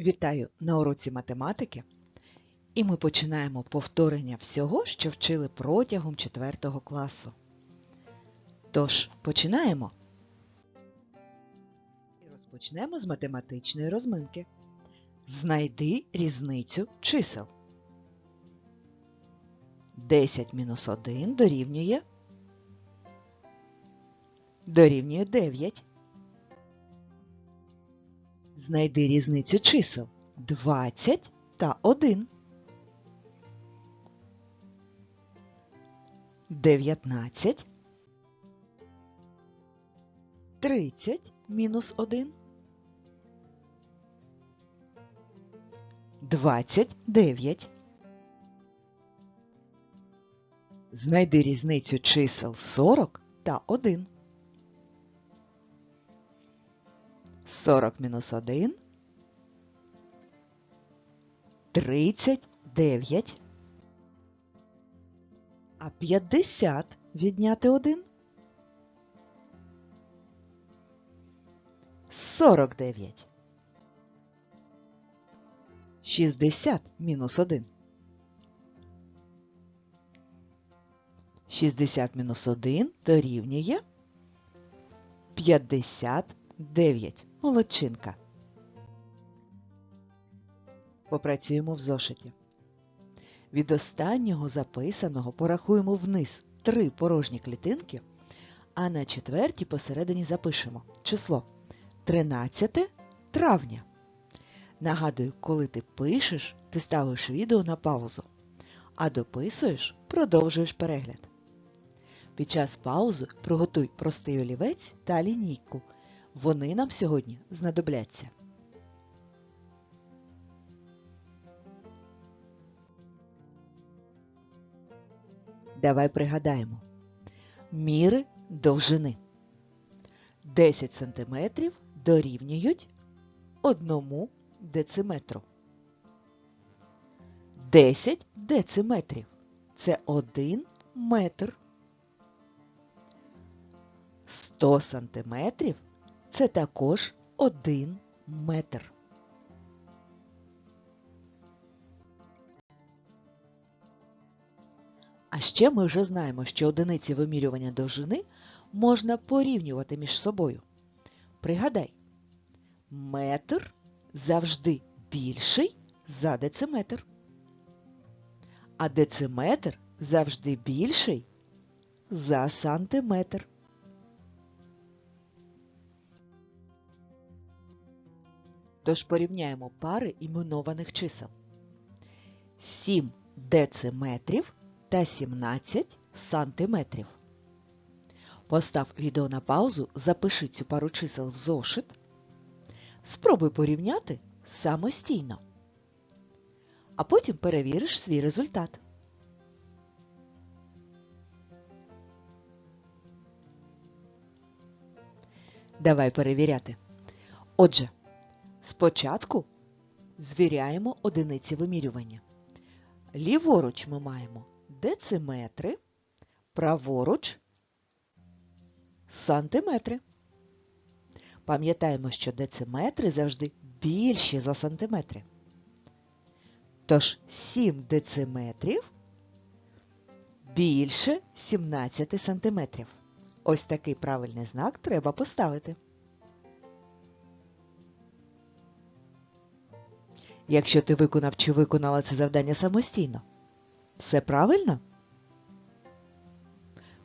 Вітаю на уроці математики. І ми починаємо повторення всього, що вчили протягом 4 класу. Тож, починаємо. І розпочнемо з математичної розминки. Знайди різницю чисел. 10 мінус 1 дорівнює дорівнює 9. Знайди різницю чисел 20 та 1. 19. 30 мінус 1. 29. Знайди різницю чисел 40 та 1. 40 мінус 1. 39. А 50 відняти 1. 49. 60 мінус 1. 60 мінус 1 дорівнює 59. Молодчинка. Попрацюємо в зошиті. Від останнього записаного порахуємо вниз три порожні клітинки, а на четвертій посередині запишемо число 13 травня. Нагадую, коли ти пишеш, ти ставиш відео на паузу, а дописуєш, продовжуєш перегляд. Під час паузи приготуй простий олівець та лінійку. Вони нам сьогодні знадобляться. Давай пригадаємо. Міри довжини. 10 см дорівнюють 1 дециметру. 10 дециметрів це 1 метр. 100 сантиметрів це також 1 метр. А ще ми вже знаємо, що одиниці вимірювання довжини можна порівнювати між собою. Пригадай, метр завжди більший за дециметр, а дециметр завжди більший за сантиметр. Тож порівняємо пари іменованих чисел. 7 дециметрів та 17 сантиметрів. Постав відео на паузу, запиши цю пару чисел в зошит. Спробуй порівняти самостійно. А потім перевіриш свій результат. Давай перевіряти. Отже, спочатку звіряємо одиниці вимірювання. Ліворуч ми маємо дециметри, праворуч сантиметри. Пам'ятаємо, що дециметри завжди більші за сантиметри. Тож 7 дециметрів більше 17 сантиметрів. Ось такий правильний знак треба поставити. Якщо ти виконав чи виконала це завдання самостійно, все правильно?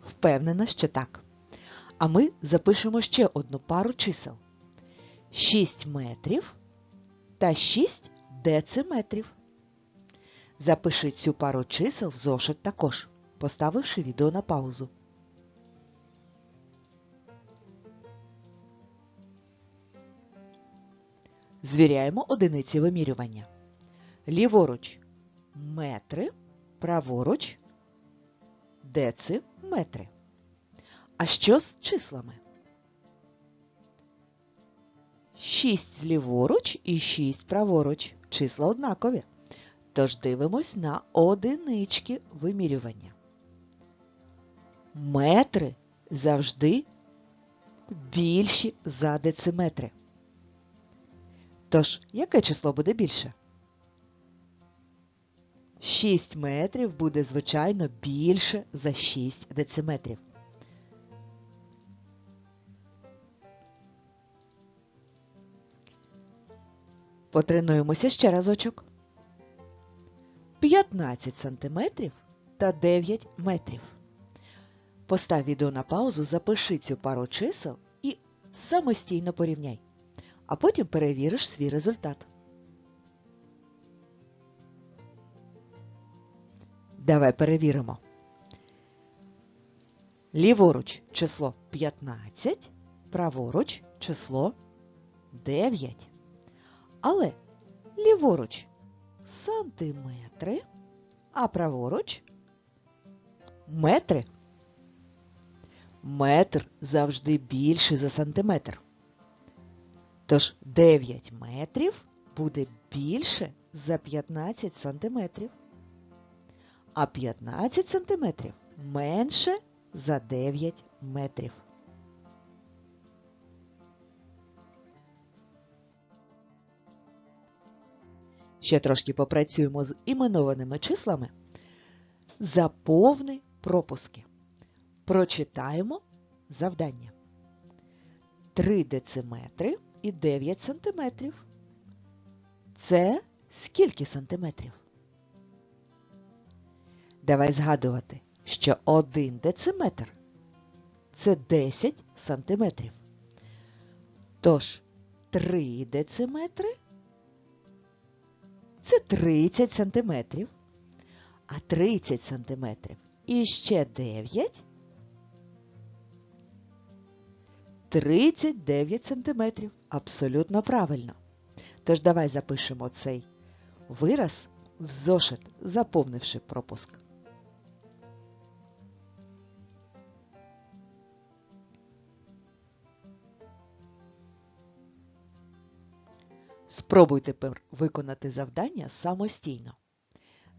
Впевнена, що так. А ми запишемо ще одну пару чисел. 6 метрів та 6 дециметрів. Запиши цю пару чисел в зошит також, поставивши відео на паузу. Звіряємо одиниці вимірювання. Ліворуч метри, праворуч дециметри. А що з числами? 6 ліворуч і 6 праворуч. Числа однакові. Тож дивимось на одинички вимірювання. Метри завжди більші за дециметри. Тож, яке число буде більше? 6 метрів буде, звичайно, більше за 6 дециметрів. Потренуємося ще разочок. 15 сантиметрів та 9 метрів. Постав відео на паузу, запиши цю пару чисел і самостійно порівняй, а потім перевіриш свій результат. Давай перевіримо. Ліворуч число 15, праворуч число 9. Але ліворуч сантиметри, а праворуч метри. Метр завжди більший за сантиметр. Тож 9 метрів буде більше за 15 сантиметрів. А 15 сантиметрів менше за 9 метрів. Ще трошки попрацюємо з іменованими числами. Заповни пропуски. Прочитаємо завдання. 3 дециметри і 9 сантиметрів. Це скільки сантиметрів? Давай згадувати, що 1 дециметр це 10 сантиметрів. Тож 3 дециметри це 30 сантиметрів, а 30 сантиметрів і ще 9 39 сантиметрів. Абсолютно правильно. Тож давай запишемо цей вираз в зошит, заповнивши пропуск. Спробуй тепер виконати завдання самостійно,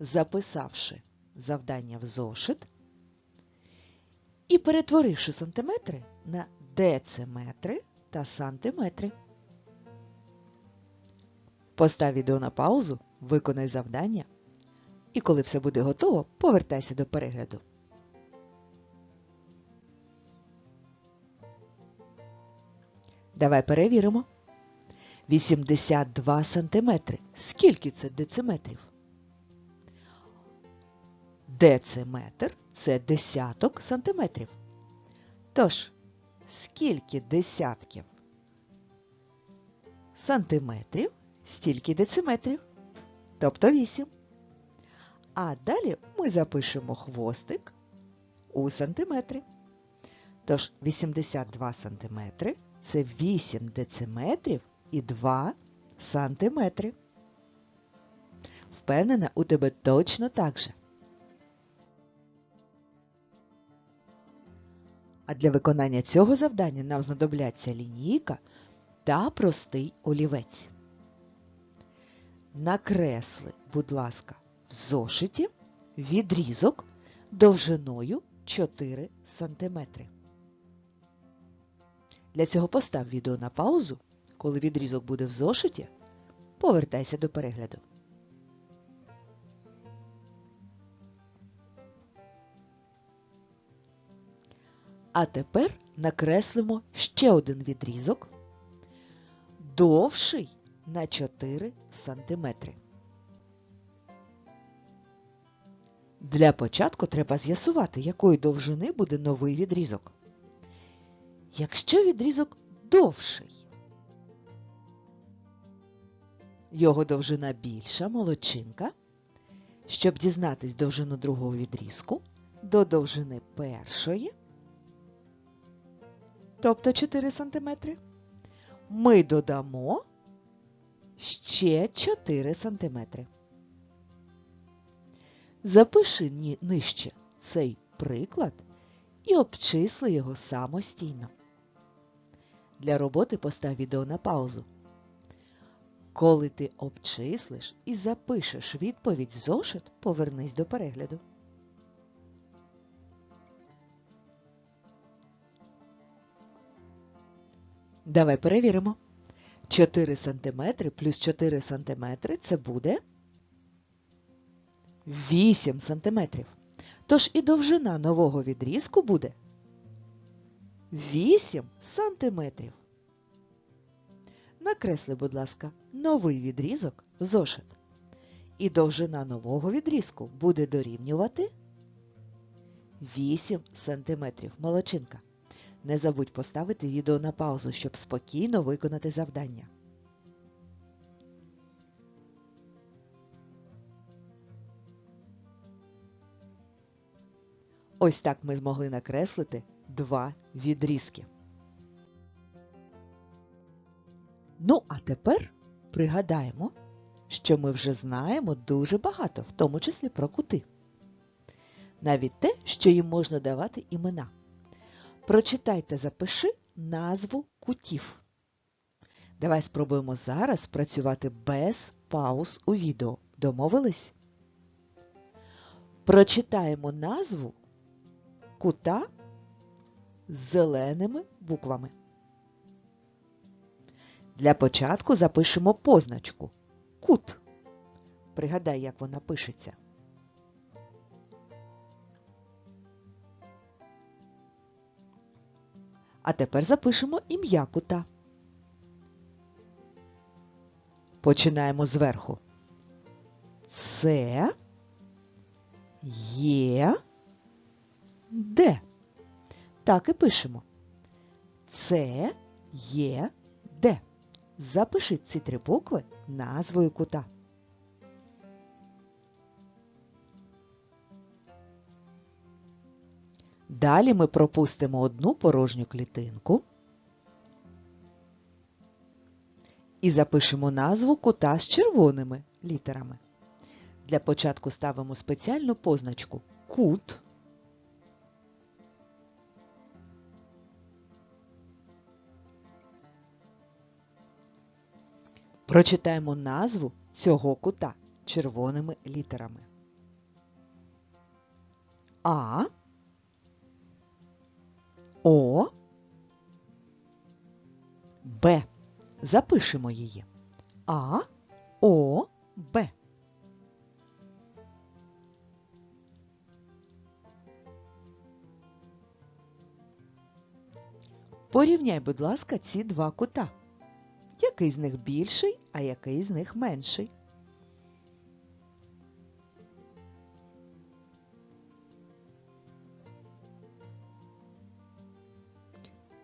записавши завдання в зошит і перетворивши сантиметри на дециметри та сантиметри. Постав відео на паузу, виконай завдання, і коли все буде готово, повертайся до перегляду. Давай перевіримо. 82 сантиметри. Скільки це дециметрів? Дециметр це десяток сантиметрів. Тож, скільки десятків сантиметрів, стільки дециметрів, тобто 8. А далі ми запишемо хвостик у сантиметри. Тож 82 сантиметри це 8 дециметрів і 2 сантиметри. Впевнена, у тебе точно так же. А для виконання цього завдання нам знадобляться лінійка та простий олівець. Накресли, будь ласка, в зошиті відрізок довжиною 4 см. Для цього постав відео на паузу. Коли відрізок буде в зошиті, повертайся до перегляду. А тепер накреслимо ще один відрізок, довший на 4 см. Для початку треба з'ясувати, якої довжини буде новий відрізок. Якщо відрізок довший, його довжина більша молодчинка. Щоб дізнатись довжину другого відрізку, до довжини першої тобто 4 см, ми додамо ще 4 см. Запиши нижче цей приклад і обчисли його самостійно. Для роботи постав відео на паузу. Коли ти обчислиш і запишеш відповідь в зошит, повернись до перегляду. Давай перевіримо. 4 см плюс 4 см це буде 8 см. Тож і довжина нового відрізку буде 8 см. Накресли, будь ласка, новий відрізок зошит. І довжина нового відрізку буде дорівнювати 8 см. Молодчинка. Не забудь поставити відео на паузу, щоб спокійно виконати завдання. Ось так ми змогли накреслити два відрізки. Ну, а тепер пригадаємо, що ми вже знаємо дуже багато, в тому числі про кути. Навіть те, що їм можна давати імена. Прочитай та запиши назву кутів. Давай спробуємо зараз працювати без пауз у відео. Домовились? Прочитаємо назву кута з зеленими буквами. Для початку запишемо позначку кут. Пригадай, як вона пишеться. А тепер запишемо ім'я кута. Починаємо зверху. Це є де. Так і пишемо. Це є де. Запишіть ці три букви назвою кута. Далі ми пропустимо одну порожню клітинку і запишемо назву кута з червоними літерами. Для початку ставимо спеціальну позначку кут. Прочитаємо назву цього кута червоними літерами. А О Б. Запишемо її. А О Б. Порівняй, будь ласка, ці два кута. Який з них більший, а який з них менший?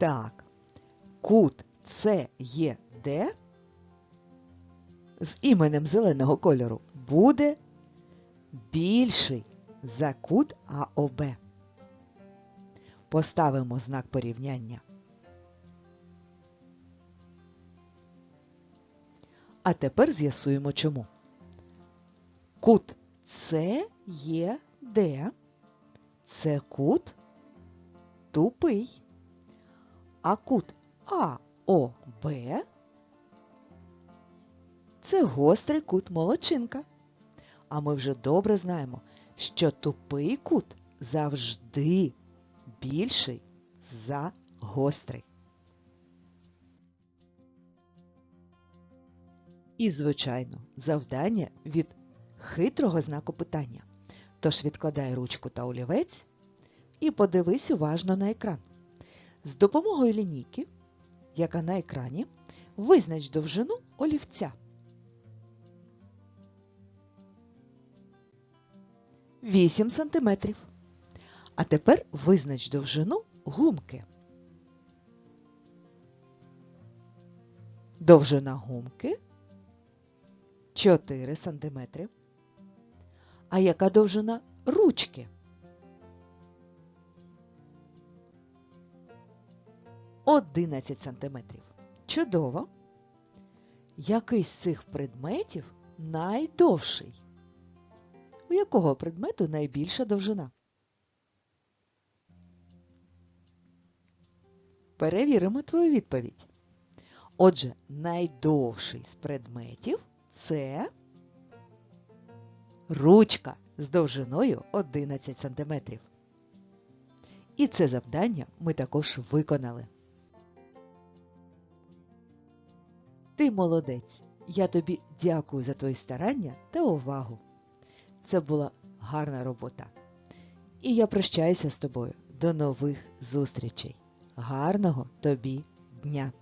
Так, кут СЕД з іменем зеленого кольору буде більший за кут АОБ. Поставимо знак порівняння. А тепер з'ясуємо чому. Кут СЕД це кут тупий, а кут АОБ це гострий кут молодчинка. А ми вже добре знаємо, що тупий кут завжди більший за гострий. І, звичайно, завдання від хитрого знаку питання. Тож відкладай ручку та олівець і подивись уважно на екран. З допомогою лінійки, яка на екрані, визнач довжину олівця. Вісім сантиметрів. А тепер визнач довжину гумки. Довжина гумки 4 сантиметри. А яка довжина ручки? Одинадцять сантиметрів. Чудово. Який з цих предметів найдовший? У якого предмету найбільша довжина? Перевіримо твою відповідь. Отже, найдовший з предметів це ручка з довжиною 11 см. І це завдання ми також виконали. Ти молодець. Я тобі дякую за твої старання та увагу. Це була гарна робота. І я прощаюся з тобою. До нових зустрічей. Гарного тобі дня!